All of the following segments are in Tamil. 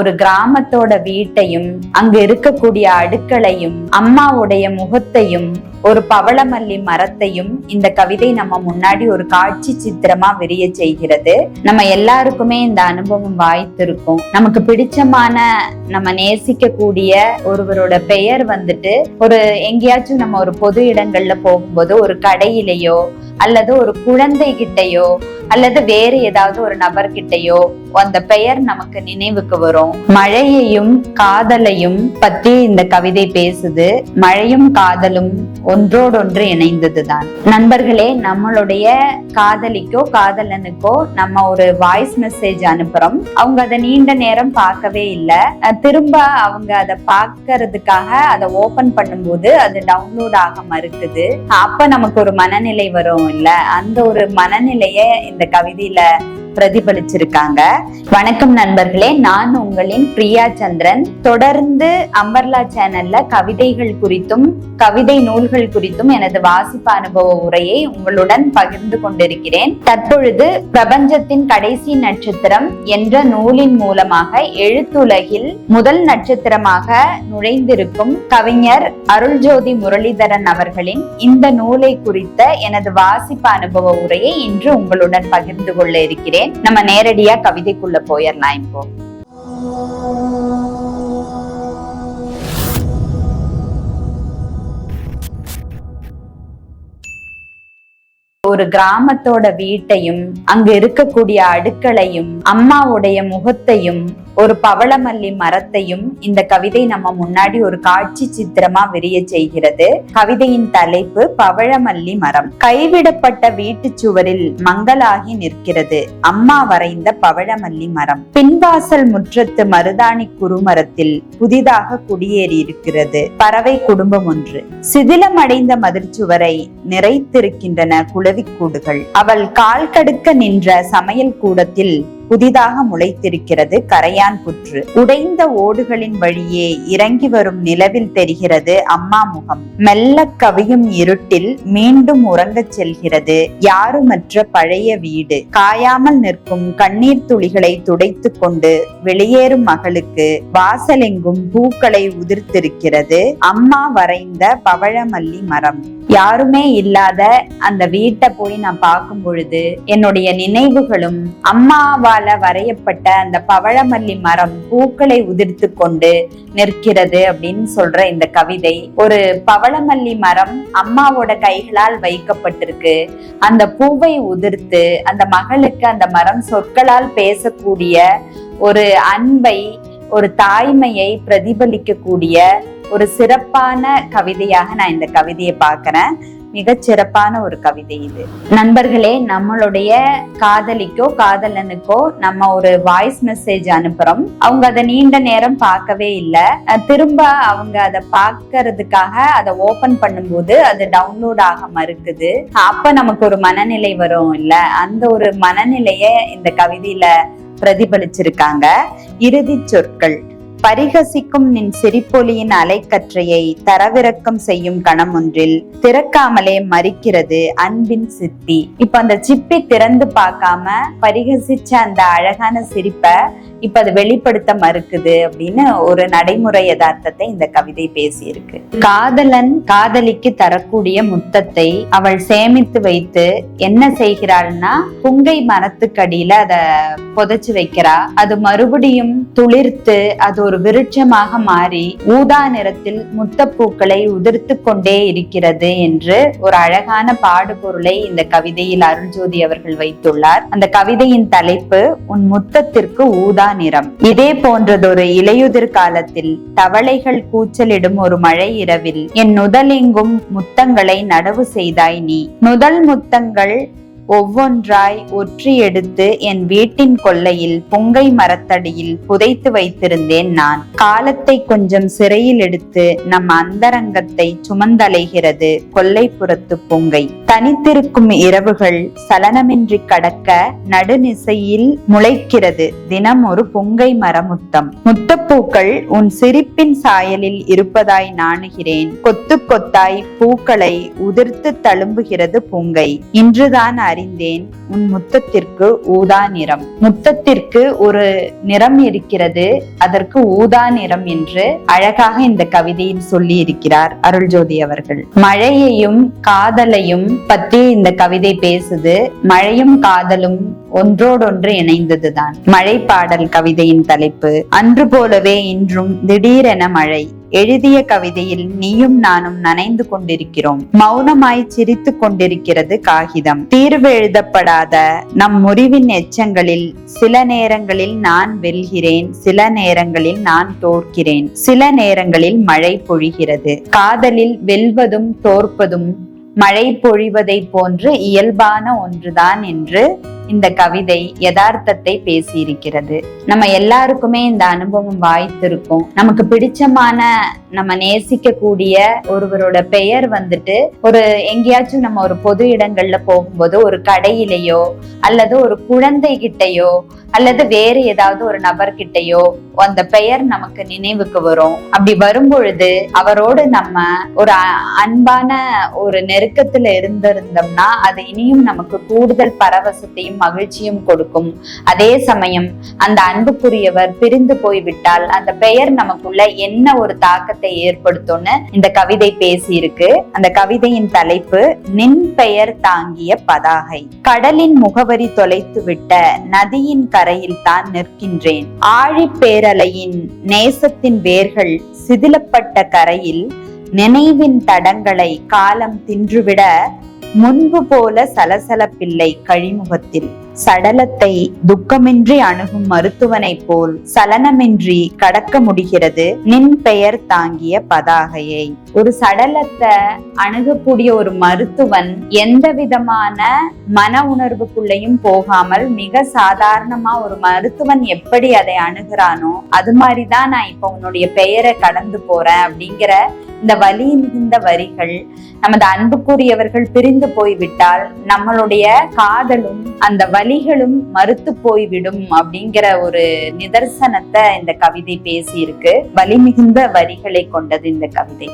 ஒரு கிராமத்தோட வீட்டையும் அங்க இருக்கக்கூடிய அடுக்களையும் அம்மாவுடைய முகத்தையும் ஒரு பவளமல்லி மரத்தையும் இந்த கவிதை நம்ம முன்னாடி ஒரு காட்சி சித்திரமா விரிய செய்கிறது. நம்ம எல்லாருக்குமே இந்த அனுபவம் வாய்த்திருக்கும். நமக்கு பிடிச்சமான நம்ம நேசிக்கக்கூடிய ஒருவரோட பெயர் வந்துட்டு ஒரு எங்கேயாச்சும் நம்ம ஒரு பொது இடங்கள்ல போகும்போது ஒரு கடையிலேயோ அல்லது ஒரு குழந்தை கிட்டயோ அல்லது வேறு ஏதாவது ஒரு நபர்கிட்டயோ அந்த பெயர் நமக்கு நினைவுக்கு வரும். மழையையும் காதலையும் பத்தி இந்த கவிதை பேசுது. மழையும் காதலும் ஒன்றோடொன்று இணைந்ததுதான். நண்பர்களே நம்மளுடைய காதலிக்கோ காதலனுக்கோ நம்ம ஒரு வாய்ஸ் மெசேஜ் அனுப்புறோம். அவங்க அதை நீண்ட நேரம் பார்க்கவே இல்லை. திரும்ப அவங்க அதை பார்க்கறதுக்காக அதை ஓபன் பண்ணும்போது அது டவுன்லோட் ஆக மறுக்குது. அப்ப நமக்கு ஒரு மனநிலை வரும். இல்ல. அந்த ஒரு மனநிலையை இந்த கவிதையில பிரதிபலிச்சிருக்காங்க. வணக்கம் நண்பர்களே நான் உங்களின் பிரியா சந்திரன். தொடர்ந்து அம்பர்லா சேனல்ல கவிதைகள் குறித்தும் கவிதை நூல்கள் குறித்தும் எனது வாசிப்பு அனுபவ உரையை உங்களுடன் பகிர்ந்து கொண்டிருக்கிறேன். தற்பொழுது பிரபஞ்சத்தின் கடைசி நட்சத்திரம் என்ற நூலின் மூலமாக எழுத்துலகில் முதல் நட்சத்திரமாக நுழைந்திருக்கும் கவிஞர் அருள்ஜோதி முரளிதரன் அவர்களின் இந்த நூலை குறித்த எனது வாசிப்பு அனுபவ உரையை இன்று உங்களுடன் பகிர்ந்து கொள்ள இருக்கிறேன். நம்ம நேரடியா கவிதைக்குள்ள போயிடலாம் இப்போ. ஒரு கிராமத்தோட வீட்டையும் அங்க இருக்கக்கூடிய அடுக்களையும் அம்மாவுடைய முகத்தையும் ஒரு பவளமல்லி மரத்தையும் இந்த கவிதை நம்ம முன்னாடி ஒரு காட்சி சித்திரமா விரிய செய்கிறது. கவிதையின் தலைப்பு பவழமல்லி மரம். கைவிடப்பட்ட வீட்டு சுவரில் மங்கலாகி நிற்கிறது. அம்மா வரைந்த பவளமல்லி மரம். பின்வாசல் முற்றத்து மருதாணி குறுமரத்தில் புதிதாக குடியேறி இருக்கிறது பறவை குடும்பம் ஒன்று. சிதிலமடைந்த மதிர்ச்சுவரை நிறைத்திருக்கின்றன குளவிக்கூடுகள். அவள் கால் கடுக்க நின்ற சமையல் கூடத்தில் புதிதாக முளைத்திருக்கிறது கரையான் புற்று. உடைந்த ஓடுகளின் வழியே இறங்கி வரும் நிலவில் தெரிகிறது அம்மா முகம். மெல்ல கவியும் இருட்டில் மீண்டும் உறங்கச் செல்கிறது யாருமற்ற பழைய வீடு. காயாமல் நிற்கும் கண்ணீர் துளிகளை துடைத்து கொண்டு வெளியேறும் மகளுக்கு வாசலெங்கும் பூக்களை உதிர்த்திருக்கிறது அம்மா வரைந்த பவழமல்லி மரம். யாருமே இல்லாத அந்த வீட்டை போய் நான் பார்க்கும் பொழுது என்னுடைய நினைவுகளும் அம்மாவால் வரையப்பட்ட அந்த பவழமல்லி மரம் பூக்களை உதிர்த்து கொண்டு நிற்கிறது அப்படின்னு சொல்ற இந்த கவிதை. ஒரு பவளமல்லி மரம் அம்மாவோட கைகளால் வைக்கப்பட்டிருக்கு. அந்த பூவை உதிர்த்து அந்த மகளுக்கு அந்த மரம் சொற்களால் பேசக்கூடிய ஒரு அன்பை ஒரு தாய்மையை பிரதிபலிக்கக்கூடிய ஒரு சிறப்பான கவிதையாக நான் இந்த கவிதையை பார்க்குறேன். மிகச் சிறப்பான ஒரு கவிதை இது. நண்பர்களே நம்மளுடைய காதலிக்கோ காதலனுக்கோ நம்ம ஒரு வாய்ஸ் மெசேஜ் அனுப்புறோம். அவங்க அதை நீண்ட நேரம் பார்க்கவே இல்லை. திரும்ப அவங்க அதை பார்க்கறதுக்காக அதை ஓபன் பண்ணும்போது அது டவுன்லோட் ஆக மறுக்குது. அப்ப நமக்கு ஒரு மனநிலை வரும் இல்ல. அந்த ஒரு மனநிலைய இந்த கவிதையில பிரதிபலிச்சிருக்காங்க. இறுதி சொற்கள். பரிகசிக்கும் நின் சிரிப்பொலியின் அலைக்கற்றையை தரவிறக்கம் செய்யும் கணம் ஒன்றில் திறக்காமலே மறிக்கிறது அன்பின் சிப்பி இப்ப அந்த சிப்பி திறந்து பார்க்காம பரிகசிச்ச அந்த அழகான சிரிப்பை இப்ப அது வெளிப்படுத்த மறுக்குது அப்படின்னு ஒரு நடைமுறை யதார்த்தத்தை இந்த கவிதை பேசியிருக்கு. காதலன் காதலிக்கு தரக்கூடிய முத்தத்தை அவள் சேமித்து வைத்து என்ன செய்கிறாள்னா புங்கை மரத்துக்கடியில அத புதைச்சு வைக்கிறா. அது மறுபடியும் துளிர்த்து அது ஒரு விருட்சமாக மாறி ஊதா நிறத்தில் முத்தப்பூக்களை உதிர்த்து கொண்டே இருக்கிறது என்று ஒரு அழகான பாடுபொருளை இந்த கவிதையில் அருள்ஜோதி அவர்கள் வைத்துள்ளார். அந்த கவிதையின் தலைப்பு உன் முத்தத்திற்கு ஊதா நிறம் இதே போன்றதொரு இலையுதிர் காலத்தில் தவளைகள் கூச்சலிடும் ஒரு மழை இரவில் என் நுதலெங்கும் முத்தங்களை நடவு செய்தாய் நீ நுதல் முத்தங்கள் ஒவ்வொன்றாய் ஒற்றி எடுத்து என் வீட்டின் கொல்லையில் பொங்கை மரத்தடியில் புதைத்து வைத்திருந்தேன் நான். காலத்தை கொஞ்சம் சிறையில் எடுத்து நம் அந்தரங்கத்தை சுமந்தலைகிறது கொல்லைப்புறத்து புங்கை. தனித்திருக்கும் இரவுகள் சலனமின்றி கடக்க நடுநிசையில் முளைக்கிறது தினம் ஒரு பொங்கை மரமுத்தம். முத்தப்பூக்கள் உன் சிரிப்பின் சாயலில் இருப்பதாய் நாணுகிறேன். கொத்து கொத்தாய் பூக்களை உதிர்த்து தழும்புகிறது பொங்கை. இன்றுதான் அறி அறிந்தேன். உன் முத்தத்திற்கு ஊதா நிறம். முத்தத்திற்கு ஒரு நிறம் இருக்கிறது. அதற்கு ஊதா நிறம் என்று அழகாக இந்த கவிதையில் சொல்லி இருக்கிறார் அருள்ஜோதி அவர்கள். மழையையும் காதலையும் பத்தி இந்த கவிதை பேசுது. மழையும் காதலும் ஒன்றோடொன்று இணைந்ததுதான். மழை பாடல் கவிதையின் தலைப்பு. அன்று போலவே இன்றும் திடீரென மழை. எழுதிய கவிதையில் நீயும் நானும் நனைந்து கொண்டிருக்கிறோம். மௌனமாய் சிரித்து கொண்டிருக்கிறது காகிதம். தீர்வு எழுதப்படாத நம் முறிவின் எச்சங்களில் சில நேரங்களில் நான் வெல்கிறேன் சில நேரங்களில் நான் தோற்கிறேன் சில நேரங்களில் மழை பொழிகிறது. காதலில் வெல்வதும் தோற்பதும் மழை பொழிவதை போன்று இயல்பான ஒன்றுதான் என்று இந்த கவிதை யதார்த்தத்தை பேசியிருக்கிறது. நம்ம எல்லாருக்குமே இந்த அனுபவம் வாய்த்திருக்கும். நமக்கு பிடிச்சமான நம்ம நேசிக்க கூடிய ஒருவரோட பெயர் வந்துட்டு ஒரு எங்கேயாச்சும் நம்ம ஒரு பொது இடங்கள்ல போகும்போது ஒரு கடையிலேயோ அல்லது ஒரு குழந்தை கிட்டயோ அல்லது வேறு ஏதாவது ஒரு நபர்கிட்டயோ அந்த பெயர் நமக்கு நினைவுக்கு வரும். அப்படி வரும் பொழுது அவரோடு நம்ம ஒரு அன்பான ஒரு நெருக்கத்துல இருந்திருந்தோம்னா அது இனியும் நமக்கு கூடுதல் பரவசத்தையும் மகிழ்ச்சியும் கொடுக்கும். அதே சமயம் அந்த அன்புக்குரியவர் பிரிந்து போய்விட்டால் அந்த பெயர் நமக்குள்ள என்ன ஒரு தாக்கத்தை ஏற்படுத்தும்னு இந்த கவிதை பேசியிருக்கு. அந்த கவிதையின் தலைப்பு நின் பெயர் தாங்கிய பதாகை கடலின் முகவரி தொலைத்து விட்ட நதியின் கரையில் தான் நிற்கின்றேன். ஆழி பேரலையின் நேசத்தின் வேர்கள் சிதிலப்பட்ட கரையில் நினைவின் தடங்களை காலம் தின்றுவிட முன்பு போல சலசலப்பில்லை கழிமுகத்தில். சடலத்தை துக்கமின்றி அணுகும் மருத்துவனை போல் சலனமின்றி கடக்க முடிகிறது. நின் பெயர் தாங்கிய பதாகையை. ஒரு சடலத்தை அணுகக்கூடிய ஒரு மருத்துவன் எந்த விதமான மன உணர்வுக்குள்ளேயும் போகாமல் மிக சாதாரணமா ஒரு மருத்துவன் எப்படி அதை அணுகிறானோ அது மாதிரிதான் நான் இப்ப உன்னுடைய பெயரை கடந்து போறேன் அப்படிங்கிற இந்த வலி மிகுந்த வரிகள் நமது அன்புக்குரியவர்கள் பிரிந்து போய்விட்டால் நம்மளுடைய காதலும் அந்த வலிகளும் மறுத்து போய்விடும் அப்படிங்கிற ஒரு நிதர்சனத்தை இந்த கவிதை பேசியிருக்கு. வலி மிகுந்த வரிகளை கொண்டது இந்த கவிதை.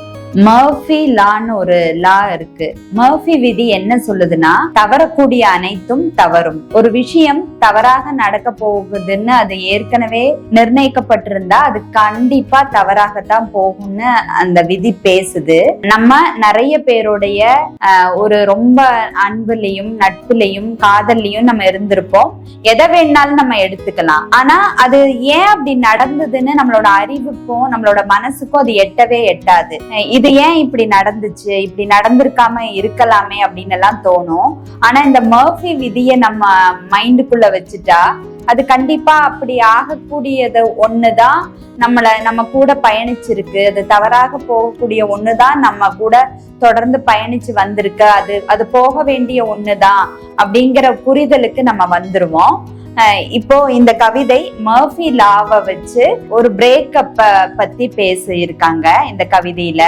மர்ஃபி லான்னு ஒரு லா இருக்கு. மர்ஃபி விதி என்ன சொல்லுதுன்னா தவறக்கூடிய அனைத்தும் தவறும். ஒரு விஷயம் தவறாக நடக்க போகுதுன்னு அது ஏற்கனவே நிர்ணயிக்கப்பட்டிருந்தா அது கண்டிப்பா தவறாகத்தான் போகும்னு அந்த விதி பேசுது. நம்ம நிறைய பேருடைய ஆஹ், ஒரு ரொம்ப அன்புலையும் நட்புலையும் காதல்லையும் நம்ம இருந்திருப்போம். எதை வேணாலும் நம்ம எடுத்துக்கலாம். ஆனா அது ஏன் அப்படி நடந்ததுன்னு நம்மளோட அறிவுக்கும் நம்மளோட மனசுக்கும் அது எட்டவே எட்டாது. இது இது ஏன் இப்படி நடந்துச்சு? இப்படி நடந்திருக்காம இருக்கலாமே அப்படின்னு எல்லாம் தோணும். ஆனா இந்த மர்ஃபி விதியை நம்ம மைண்டுக்குள்ள வச்சுட்டா அது கண்டிப்பா அப்படி ஆகக்கூடியது ஒண்ணுதான் நம்மள நம்ம கூட பயணிச்சிருக்கு. அது தவறாக போகக்கூடிய ஒண்ணுதான் நம்ம கூட தொடர்ந்து பயணிச்சு வந்திருக்கு. அது அது போக வேண்டிய ஒண்ணுதான் அப்படிங்கிற புரிதலுக்கு நம்ம வந்துருவோம். இப்போ இந்த கவிதை மர்ஃபி லாவை வச்சு ஒரு பிரேக்கப்ப பத்தி பேசியிருக்காங்க இந்த கவிதையில.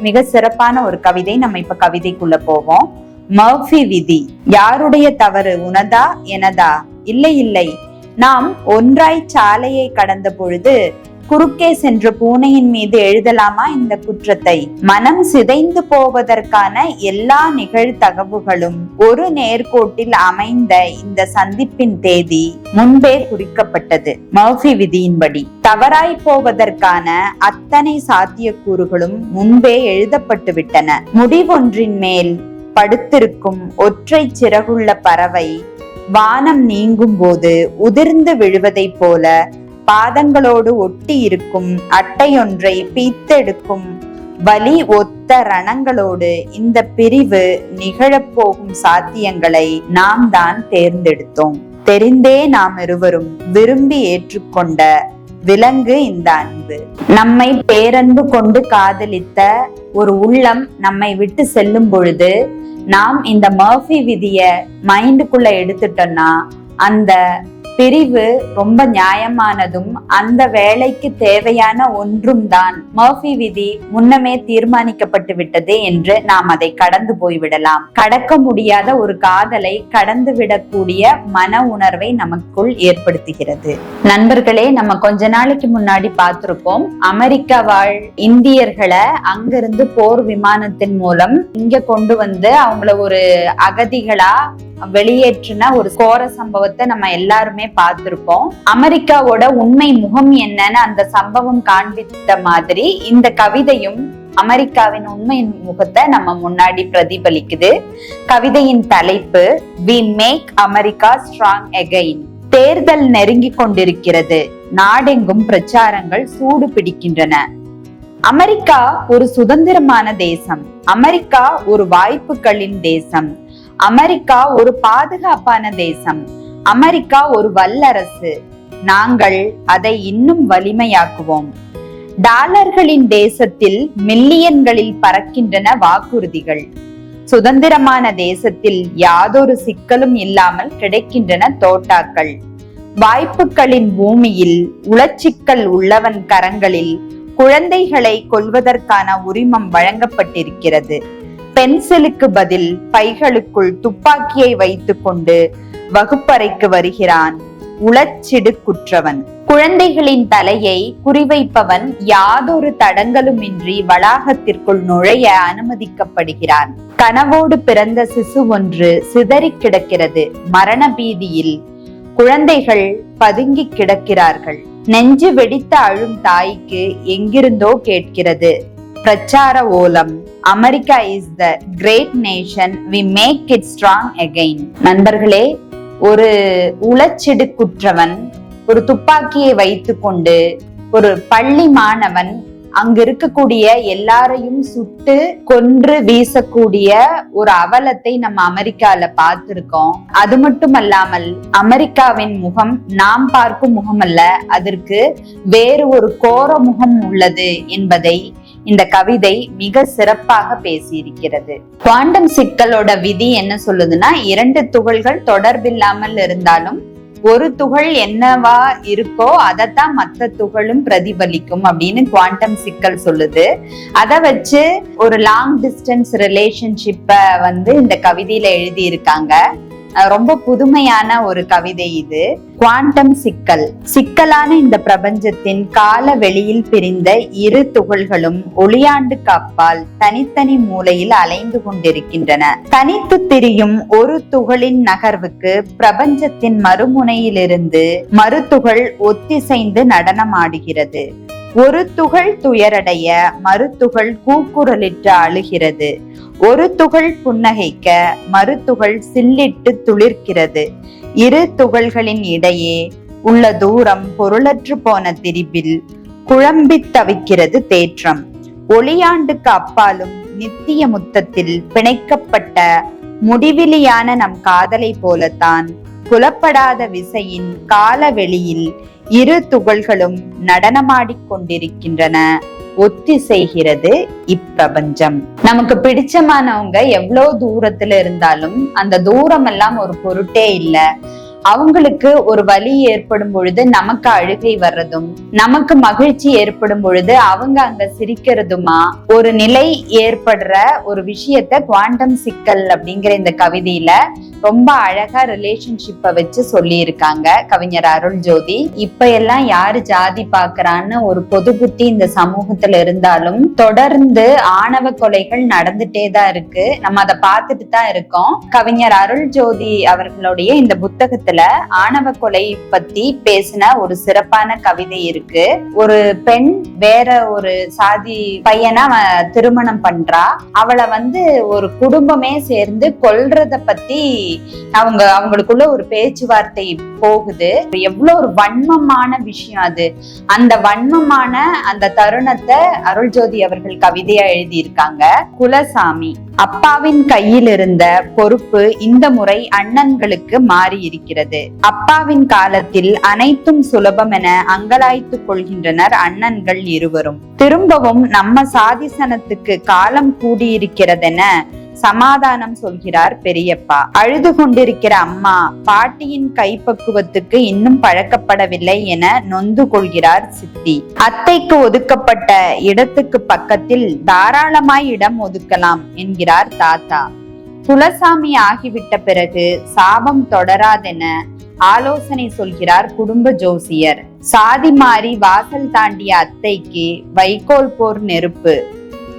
மிக சிறப்பான ஒரு கவிதை. நம்ம இப்ப கவிதைக்குள்ள போவோம். மர்ஃபி விதி. யாருடைய தவறு உனதா எனதா? இல்லை இல்லை. நாம் ஒன்றாய் சாலையை கடந்த பொழுது குறுக்கே சென்ற பூனையின் மீது எழுதலாமா இந்த குற்றத்தை? மனம் சிதைந்து போவதற்கான எல்லா நிகழ்தகவுகளும் ஒரு நேர்கோட்டில் அமைந்த இந்த சந்திப்பின் தேதி முன்பே குறிக்கப்பட்டது. மர்ஃபி விதியின்படி தவறாய் போவதற்கான அத்தனை சாத்தியக்கூறுகளும் முன்பே எழுதப்பட்டு விட்டன முடிவொன்றின் மேல் படுத்திருக்கும் ஒற்றை சிறகுள்ள பறவை வானம் நீங்கும் போது உதிர்ந்து விழுவதைப் போல பாதங்களோடு ஒட்டி இருக்கும் அட்டையொன்றை பீத்தெடுக்கும் வலி ஒத்த ரணங்களோடு இந்த பிரிவு நிகழப்போகும் சாத்தியங்களை நாம் தான் தேர்ந்தெடுத்தோம். தெரிந்தே நாம் இருவரும் விரும்பி ஏற்றுக்கொண்ட விலங்கு இந்த அன்பு. நம்மை பேரன்பு கொண்டு காதலித்த ஒரு உள்ளம் நம்மை விட்டு செல்லும் பொழுது நாம் இந்த மர்ஃபி விதிய மைண்டுக்குள்ள எடுத்துட்டோம்னா அந்த பிரிவு ரொம்ப நியாயமானதும் அந்த வேலைக்கு தேவையான ஒன்றும் தான். மர்ஃபி விதி முன்னமே தீர்மானிக்கப்பட்டு விட்டது என்று நாம் அதை கடந்து போய்விடலாம். கடக்க முடியாத ஒரு காதலை கடந்து விடக்கூடிய மன உணர்வை நமக்குள் ஏற்படுத்துகிறது. நண்பர்களே நம்ம கொஞ்ச நாளைக்கு முன்னாடி பார்த்திருப்போம். அமெரிக்கா வாழ் இந்தியர்களை அங்கிருந்து போர் விமானத்தின் மூலம் இங்க கொண்டு வந்து அவங்கள ஒரு அகதிகளா வெளியேற்றின ஒரு கோர சம்பவத்தை நம்ம எல்லாருமே பார்த்திருப்போம். அமெரிக்காவோட உண்மை முகம் என்னன்னு அந்த சம்பவம் காண்பித்த மாதிரி இந்த கவிதையும் அமெரிக்காவின் உண்மை முகத்தை நம்ம முன்னாடி பிரதிபலிக்குது. கவிதையின் தலைப்பு we make America strong again தேர்தல் நெருங்கி கொண்டிருக்கிறது. நாடெங்கும் பிரச்சாரங்கள் சூடு பிடிக்கின்றன. அமெரிக்கா ஒரு சுதந்திரமான தேசம். அமெரிக்கா ஒரு வாய்ப்புகளின் தேசம். அமெரிக்கா ஒரு பாதுகாப்பான தேசம். அமெரிக்கா ஒரு வல்லரசு. நாங்கள் அதை இன்னும் வலிமையாக்குவோம். டாலர்களின் தேசத்தில் மில்லியன்களில் பறக்கின்றன வாக்குறுதிகள். சுதந்திரமான தேசத்தில் யாதொரு சிக்கலும் இல்லாமல் கிடைக்கின்றன தோட்டாக்கள். வாய்ப்புகளின் பூமியில் உளச்சிக்கல் உள்ளவன் கரங்களில் குழந்தைகளை கொல்வதற்கான உரிமம் வழங்கப்பட்டிருக்கிறது. பென்சிலுக்கு பதில் பைகளுக்குள் துப்பாக்கியை வைத்துக்கொண்டு வகுப்பறைக்கு வருகிறான் உளச்சிடு குற்றவன் குழந்தைகளின் தலையை குறிவைப்பவன் யாதொரு தடங்களுமின்றி வளாகத்திற்குள் நுழைய அனுமதிக்கப்படுகிறான். கனவோடு பிறந்த சிசு ஒன்று சிதறி கிடக்கிறது. மரண பீதியில் குழந்தைகள் பதுங்கி கிடக்கிறார்கள். நெஞ்சு வெடித்த அழும் தாய்க்கு எங்கிருந்தோ கேட்கிறது. பிரச்சார ஓலம் America is the great nation we make it strong again நண்பர்களே ஒரு உளச்செடுக்குற்றவன் ஒரு துப்பாக்கியை வைத்துக்கொண்டு ஒரு பள்ளி மாணவன் அங்க இருக்கக்கூடிய எல்லாரையும் சுட்டு கொன்று வீசக்கூடிய ஒரு அவலத்தை நம்ம அமெரிக்கால பார்த்திருக்கோம். அது மட்டுமல்லாமல் அமெரிக்காவின் முகம் நாம் பார்க்கும் முகம் அல்ல அதற்கு வேறு ஒரு கோர முகம் உள்ளது என்பதை இந்த கவிதை மிக சிறப்பாக பேசியிருக்கிறது. குவாண்டம் சிக்கலோட விதி என்ன சொல்லுதுன்னா இரண்டு துகள்கள் தொடர்பில்லாமல் இருந்தாலும் ஒரு துகள் என்னவா இருக்கோ அதைத்தான் மத்த துகளும் பிரதிபலிக்கும் அப்படின்னு குவாண்டம் சிக்கல் சொல்லுது. அதை வச்சு ஒரு லாங் டிஸ்டன்ஸ் ரிலேஷன்ஷிப்ப வந்து இந்த கவிதையில எழுதி இருக்காங்க ரொம்ப புதுமையான ஒரு கவிதை இது. குவாண்டம் சிக்கல். சிக்கலான இந்த பிரபஞ்சத்தின் கால வெளியில் பிரிந்த இரு துகள்களும் ஒளியாண்டுக்கு அப்பால் தனித்தனி மூலையில் அலைந்து கொண்டிருக்கின்றன. தனித்து திரியும் ஒரு துகளின் நகர்வுக்கு பிரபஞ்சத்தின் மறுமுனையிலிருந்து மறுதுகள் ஒத்திசைந்து நடனமாடுகிறது. ஒரு துகள் துயரடைய மருத்துகள் கூக்குரலிட்டு அழுகிறது. ஒரு துகள் புன்னகைக்க மறுதுகள் சில்லிட்டு துளிர்க்கிறது. இரு துகள்களின் இடையே உள்ள தூரம் பொருளற்று போன திரிபில் குழம்பித் தவிக்கிறது தேற்றம். ஒளியாண்டுக்கு அப்பாலும் நித்திய முத்தத்தில் பிணைக்கப்பட்ட முடிவிலியான நம் காதலை போலத்தான் புலப்படாத விசையின் காலவெளியில் இரு துகள்களும் நடனமாடிக் கொண்டிருக்கின்றன. ஒத்திசைகிறது இப்பிரபஞ்சம். நமக்கு பிடிச்சமானவங்க எவ்வளவு தூரத்துல இருந்தாலும் அந்த தூரம் எல்லாம் ஒரு பொருட்டே இல்ல. அவங்களுக்கு ஒரு வலி ஏற்படும் பொழுது நமக்கு அழுகை வர்றதும் நமக்கு மகிழ்ச்சி ஏற்படும் பொழுது அவங்க அங்க சிரிக்கிறதுமா ஒரு நிலை ஏற்படுற ஒரு விஷயத்த குவாண்டம் சிக்கல் அப்படிங்கிற இந்த கவிதையில ரொம்ப அழகா ரிலேஷன்ஷிப்பை வச்சு சொல்லி இருக்காங்க கவிஞர் அருள் ஜோதி. இப்ப எல்லாம் யாரு ஜாதி பாக்குறான்னு ஒரு பொது புத்தி இந்த சமூகத்துல இருந்தாலும் தொடர்ந்து ஆணவ கொலைகள் நடந்துட்டே தான் இருக்கு. நம்ம அதை பார்த்துட்டு தான் இருக்கோம். கவிஞர் அருள் ஜோதி அவர்களுடைய இந்த புத்தகத்தை புத்தகத்துல ஆணவ கொலை பத்தி பேசின ஒரு சிறப்பான கவிதை இருக்கு. ஒரு பெண் வேற ஒரு சாதி பையனை திருமணம் பண்றா. அவளை வந்து ஒரு குடும்பமே சேர்ந்து கொல்றத பத்தி அவங்க அவங்களுக்குள்ள ஒரு பேச்சுவார்த்தை போகுது. எவ்வளவு ஒரு வன்மமான விஷயம் அது. அந்த வன்மமான அந்த தருணத்தை அருள்ஜோதி அவர்கள் கவிதையா எழுதியிருக்காங்க. குலசாமி அப்பாவின் கையில் இருந்த பொறுப்பு இந்த முறை அண்ணன்களுக்கு மாறி இருக்கிறது அப்பாவின் காலத்தில் அனைத்தும் சுலபம் என அங்கலாய்த்துக் கொள்கின்றனர் அண்ணன்கள் இருவரும். திரும்பவும் நம்ம சாதிசனத்துக்கு காலம் கூடியிருக்கிறதென சமாதானம் சொல்கிறார் பெரியப்பா. அழுது கொண்டிருக்கிற அம்மா பாட்டியின் கைப்பக்குவத்துக்கு இன்னும் பழக்கப்படவில்லை என நொந்து கொள்கிறார் சித்தி. அத்தைக்கு ஒதுக்கப்பட்ட இடத்துக்கு பக்கத்தில் தாராளமாய் இடம் ஒதுக்கலாம் என்கிறார் தாத்தா. துளசாமி ஆகிவிட்ட பிறகு சாபம் தொடராதென ஆலோசனை சொல்கிறார் குடும்ப ஜோசியர். சாதி மாறி வாசல் தாண்டிய அத்தைக்கு வைக்கோல் போர் நெருப்பு.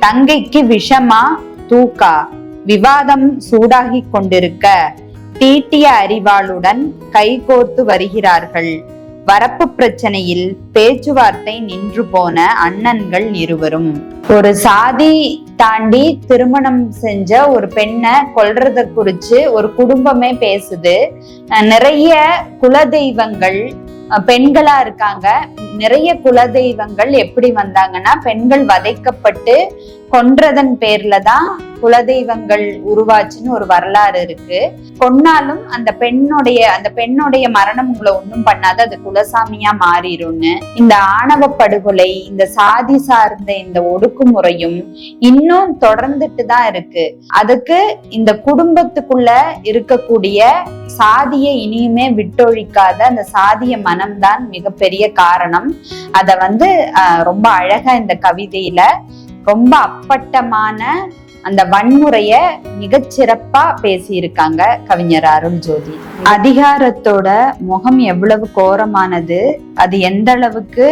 தங்கைக்கு விஷமா தூக்கா விவாதம் சூடாகி கொண்டிருக்க தீட்டிய அறிவாளுடன் கைகோர்த்து வருகிறார்கள். வரப்பு பிரச்சனையில் பேச்சுவார்த்தை நின்று போன அண்ணன்கள் இருவரும். ஒரு சாதி தாண்டி திருமணம் செஞ்ச ஒரு பெண்ணை கொல்றத குறிச்சு ஒரு குடும்பமே பேசுது. நிறைய குலதெய்வங்கள் பெண்களா இருக்காங்க. நிறைய குலதெய்வங்கள் எப்படி வந்தாங்கன்னா பெண்கள் வதைக்கப்பட்டு கொன்றதன் பேர்ல தான் குலதெய்வங்கள் உருவாச்சுன்னு ஒரு வரலாறு இருக்கு. கொன்னாலும் அந்த பெண்ணுடைய அந்த பெண்ணுடைய மரணம் உங்களை ஒண்ணும் பண்ணாது அது குலசாமியா மாறிடும்னு இந்த ஆணவ படுகொலை இந்த சாதி சார்ந்த இந்த ஒடுக்குமுறையும் இன்னும் தொடர்ந்துட்டு தான் இருக்கு. அதுக்கு இந்த குடும்பத்துக்குள்ள இருக்கக்கூடிய சாதியை இனியுமே விட்டொழிக்காத அந்த சாதிய மனம்தான் மிகப்பெரிய காரணம். அத வந்து ஆஹ், ரொம்ப அழகா இந்த கவிதையில ரொம்ப அப்பட்டமான அந்த வன்முறைய மிகச்சிறப்பா பேசியிருக்காங்க கவிஞர் அருள் ஜோதி. அதிகாரத்தோட முகம் எவ்வளவு கோரமானது அது எந்த அளவுக்கு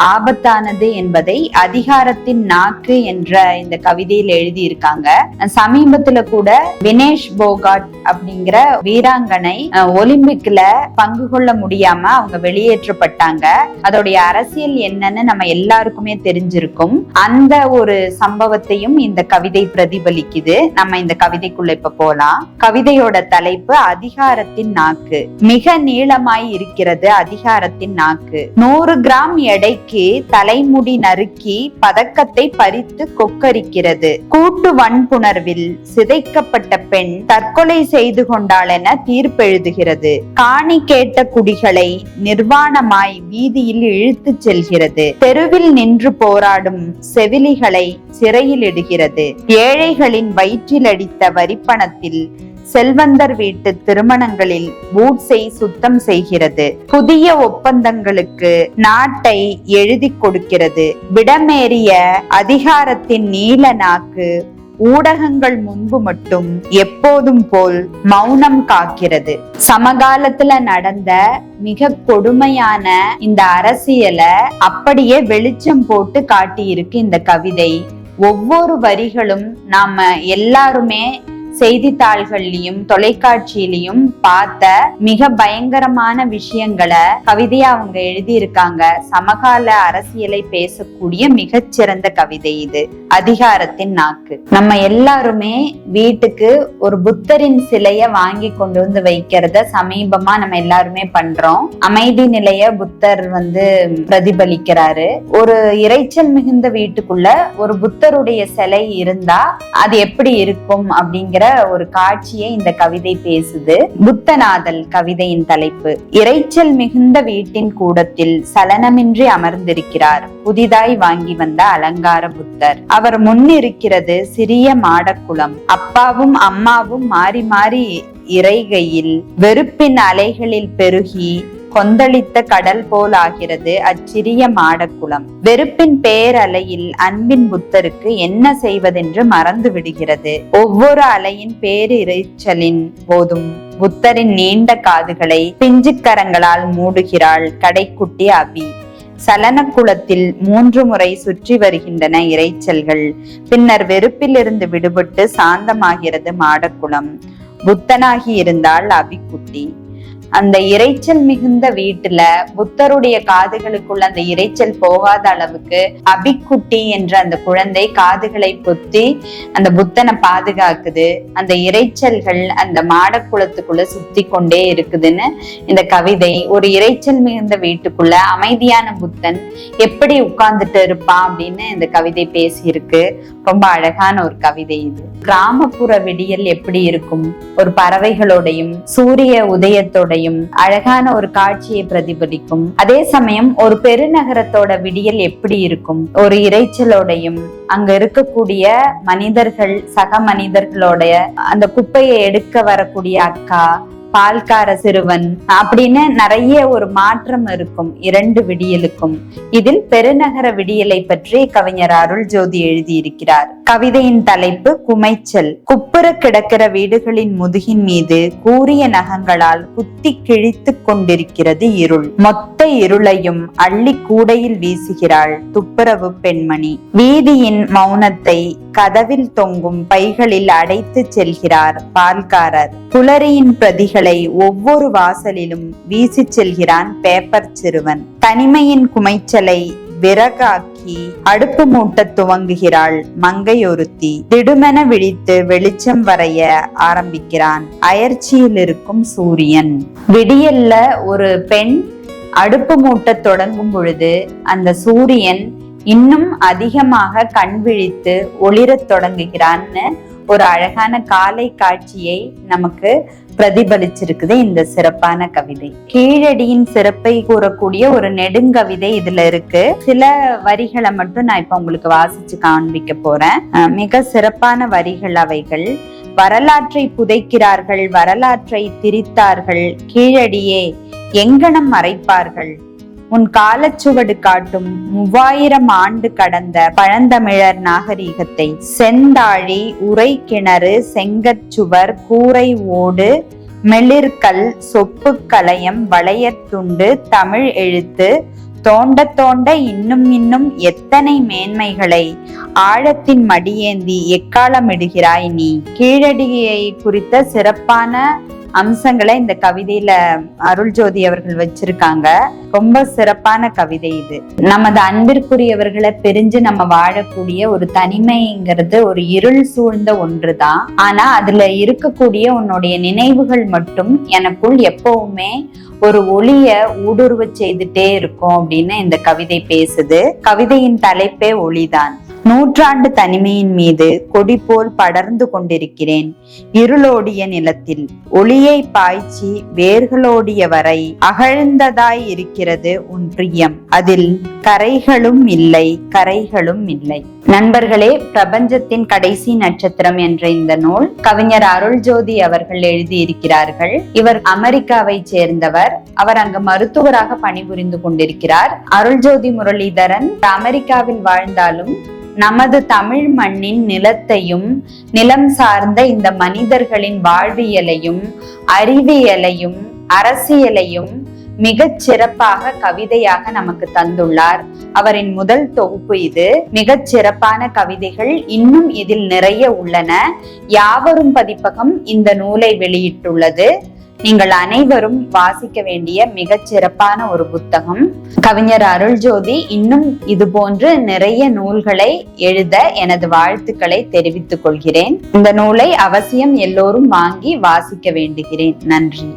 ஆபத்தானது என்பதை அதிகாரத்தின் நாக்கு என்ற இந்த கவிதையில் எழுதியிருக்காங்க. சமீபத்துல கூட வினேஷ் போகாட் அப்படிங்கிற வீராங்கனை ஒலிம்பிக்ல பங்கு கொள்ள முடியாம அவங்க வெளியேற்றப்பட்டாங்க. அதோடைய அரசியல் என்னன்னு நம்ம எல்லாருக்குமே தெரிஞ்சிருக்கும். அந்த ஒரு சம்பவத்தையும் இந்த கவிதை பிரதிபலிக்குது. நம்ம இந்த கவிதைக்குள்ள இப்ப போலாம். கவிதையோட தலைப்பு அதிகாரத்தின் நாக்கு. மிக நீளமாய் இருக்கிறது அதிகாரத்தின் நாக்கு. நூறு கிராம் எடைக்கு தலைமுடி நறுக்கி பதக்கத்தை பறித்து கொக்கரிக்கிறது. கூட்டு வன்புணர்வில் சிதைக்கப்பட்ட பெண் தற்கொலை செய்து கொண்டாள் என தீர்ப்பெழுதுகிறது. காணி கேட்ட குடிகளை நிர்வாணமாய் வீதியில் இழுத்துச் செல்கிறது. தெருவில் நின்று போராடும் செவிலிகளை சிறையில் இடுகிறது. ஏழைகளின் வயிற்றில் அடித்த வரிப்பணத்தில் செல்வந்தர் வீட்டு திருமணங்களில் பூட்ஸை சுத்தம் செய்கிறது. புதிய ஒப்பந்தங்களுக்கு நாட்டை எழுதி கொடுக்கிறது. விடமேறிய அதிகாரத்தின் நீல நாக்கு ஊடகங்கள் முன்பு மட்டும் எப்போதும் போல் மௌனம் காக்கிறது. சமகாலத்துல நடந்த மிக கொடுமையான இந்த அரசியலை அப்படியே வெளிச்சம் போட்டு காட்டியிருக்கு இந்த கவிதை. ஒவ்வொரு வரிகளும் நாம எல்லாருமே செய்தித்தாள்கள்லயும் தொலைக்காட்சியிலையும் பார்த்த மிக பயங்கரமான விஷயங்களை கவிதையா அவங்க எழுதியிருக்காங்க. சமகால அரசியலை பேசக்கூடிய மிகச்சிறந்த கவிதை இது. அதிகாரத்தின் நாக்கு. நம்ம எல்லாருமே வீட்டுக்கு ஒரு புத்தரின் சிலைய வாங்கி கொண்டு வந்து வைக்கிறத சமீபமா நம்ம எல்லாருமே பண்றோம். அமைதி நிலைய புத்தர் வந்து பிரதிபலிக்கிறாரு. ஒரு இரைச்சல் மிகுந்த வீட்டுக்குள்ள ஒரு புத்தருடைய சிலை இருந்தா அது எப்படி இருக்கும் அப்படிங்கிற ஒரு காட்சியை இந்த கவிதை பேசுது. புத்தநாதல் கவிதையின் தலைப்பு இறைச்சல் மிகுந்த வீட்டின் கூடத்தில் சலனமின்றி அமர்ந்திருக்கிறார். புதிதாய் வாங்கி வந்த அலங்கார புத்தர். அவர் முன்னிருக்கிறது சிறிய மாடக்குளம். அப்பாவும் அம்மாவும் மாறி மாறி இறைகையில் வெறுப்பின் அலைகளில் பெருகி கொந்தளித்த கடல் போலாகிறது அச்சிறிய மாடக்குளம் வெறுப்பின் பேரலையில் அன்பின் புத்தருக்கு என்ன செய்வதென்று மறந்து விடுகிறது. ஒவ்வொரு அலையின் பேரிரைச்சலின் போதும் புத்தரின் நீண்ட காதுகளை பிஞ்சுக்கரங்களால் மூடுகிறாள் கடைக்குட்டி அபி. சலன குளத்தில் மூன்று முறை சுற்றி வருகின்றன இறைச்சல்கள் பின்னர் வெறுப்பிலிருந்து விடுபட்டு சாந்தமாகிறது மாடக்குளம் புத்தனாகி இருந்தால் அபிக்குட்டி. அந்த இரைச்சல் மிகுந்த வீட்டுல புத்தருடைய காதுகளுக்குள்ள அந்த இரைச்சல் போகாத அளவுக்கு அபிக்குட்டி என்ற அந்த குழந்தை காதுகளை பொத்தி அந்த புத்தனை பாதுகாக்குது. அந்த இரைச்சல்கள் அந்த மாடக்குளத்துக்குள்ள சுத்தி கொண்டே இருக்குதுன்னு இந்த கவிதை ஒரு இரைச்சல் மிகுந்த வீட்டுக்குள்ள அமைதியான புத்தன் எப்படி உட்கார்ந்துட்டு இருப்பான் அப்படின்னு இந்த கவிதை பேசியிருக்கு. ரொம்ப அழகான ஒரு கவிதை இது. கிராமப்புற விடியல் எப்படி இருக்கும்? ஒரு பறவைகளோடையும் சூரிய உதயத்தோடையும் அழகான ஒரு காட்சியை பிரதிபலிக்கும். அதே சமயம் ஒரு பெருநகரத்தோட விடியல் எப்படி இருக்கும்? ஒரு இரைச்சலோடையும் அங்க இருக்கக்கூடிய மனிதர்கள் சக மனிதர்களோட அந்த குப்பையை எடுக்க வரக்கூடிய அக்கா பால்கார சிறுவன் அப்படின்னு நிறைய ஒரு மாற்றம் இருக்கும் இரண்டு விடியலுக்கும். இதில் பெருநகர விடியலை பற்றி கவிஞர் அருள் ஜோதி எழுதியிருக்கிறார். கவிதையின் தலைப்பு குமைச்சல். குப்புற கிடக்கிற வீடுகளின் முதுகின் மீது கூரிய நகங்களால் குத்தி கிழித்து கொண்டிருக்கிறது இருள். மொத்த இருளையும் அள்ளி கூடையில் வீசுகிறாள் துப்புரவு பெண்மணி. வீதியின் மௌனத்தை கதவில் தொங்கும் பைகளில் அடைத்து செல்கிறார் பால்காரர். குளரியின் பிரதிகள் ஒவ்வொரு வாசலிலும் வீசிச் செல்கிறான் பேப்பர் சிறுவன். தனிமையின் குமைச்சலை விறகாக்கி அடுப்பு மூட்டத் துவங்குகிறாள் மங்கை ஒருத்தி திடுமென விழித்து வெளிச்சம் வரைய ஆரம்பிக்கிறான். அயர்ச்சியில் இருக்கும் சூரியன். விடியல்ல ஒரு பெண் அடுப்பு மூட்டத் தொடங்கும் பொழுது அந்த சூரியன் இன்னும் அதிகமாக கண் விழித்து ஒளிரத் தொடங்குகிறான்னு ஒரு அழகான காலை காட்சியை நமக்கு பிரதிபலிச்சிருக்குது இந்த சிறப்பான கவிதை. கீழடியின் சிறப்பை கூறக்கூடிய ஒரு நெடுங்கவிதை இதுல இருக்கு. சில வரிகளை மட்டும் நான் இப்ப உங்களுக்கு வாசிச்சு காண்பிக்க போறேன். மிக சிறப்பான வரிகள் அவைகள். வரலாற்றை புதைக்கிறார்கள் வரலாற்றை திரித்தார்கள் கீழடியே எங்கனம் மறைப்பார்கள். உன் காலச்சுவடு காட்டும் மூவாயிரம் ஆண்டு கடந்த பழந்தமிழர் நாகரீகத்தை செந்தாழி உரை கிணறு செங்கச்சுவர் கூரை ஓடு மெளிர்கல் சொப்பு கலயம் வளையத்துண்டு தமிழ் எழுத்து தோண்ட தோண்ட இன்னும் இன்னும் எத்தனை மேன்மைகளை ஆழத்தின் மடியேந்தி எக்காலமிடுகிறாய் நீ? கீழடியை குறித்த சிறப்பான அம்சங்களை இந்த கவிதையில அருள் ஜோதி அவர்கள் வச்சிருக்காங்க. ரொம்ப சிறப்பான கவிதை இது. நமது அன்பிற்குரியவர்களை பிரிஞ்சு நம்ம வாழக்கூடிய ஒரு தனிமைங்கிறது ஒரு இருள் சூழ்ந்த ஒன்றுதான். ஆனா அதுல இருக்கக்கூடிய உன்னுடைய நினைவுகள் மட்டும் எனக்குள் எப்பவுமே ஒரு ஒளிய ஊடுருவ செய்துட்டே இருக்கும் அப்படின்னு இந்த கவிதை பேசுது. கவிதையின் தலைப்பே ஒளிதான். நூற்றாண்டு தனிமையின் மீது கொடி போல் படர்ந்து கொண்டிருக்கிறேன். இருளோடிய நிலத்தில் ஒளியை பாய்ச்சி வேர்களோடிய வரை அகழ்ந்ததாய் இருக்கிறது உன் பிரியம். அதில் கரைகளும் இல்லை கரைகளும் இல்லை. நண்பர்களே பிரபஞ்சத்தின் கடைசி நட்சத்திரம் என்ற இந்த நூல் கவிஞர் அருள் ஜோதி அவர்கள் எழுதியிருக்கிறார்கள். இவர் அமெரிக்காவை சேர்ந்தவர். அவர் அங்கு மருத்துவராக பணிபுரிந்து கொண்டிருக்கிறார். அருள் ஜோதி முரளிதரன் அமெரிக்காவில் வாழ்ந்தாலும் நமது தமிழ் மண்ணின் நிலத்தையும் நிலம் சார்ந்த இந்த மனிதர்களின் வாழ்வியலையும் அறிவியலையும் அரசியலையும் மிகச் சிறப்பாக கவிதையாக நமக்கு தந்துள்ளார். அவரின் முதல் தொகுப்பு இது. மிகச் சிறப்பான கவிதைகள் இன்னும் இதில் நிறைய உள்ளன. யாவரும் பதிப்பகம் இந்த நூலை வெளியிட்டுள்ளது. நீங்கள் அனைவரும் வாசிக்க வேண்டிய மிகச் சிறப்பான ஒரு புத்தகம். கவிஞர் அருள் ஜோதி இன்னும் இது போன்று நிறைய நூல்களை எழுத எனது வாழ்த்துக்களை தெரிவித்துக் கொள்கிறேன். இந்த நூலை அவசியம் எல்லோரும் வாங்கி வாசிக்க வேண்டுகிறேன். நன்றி.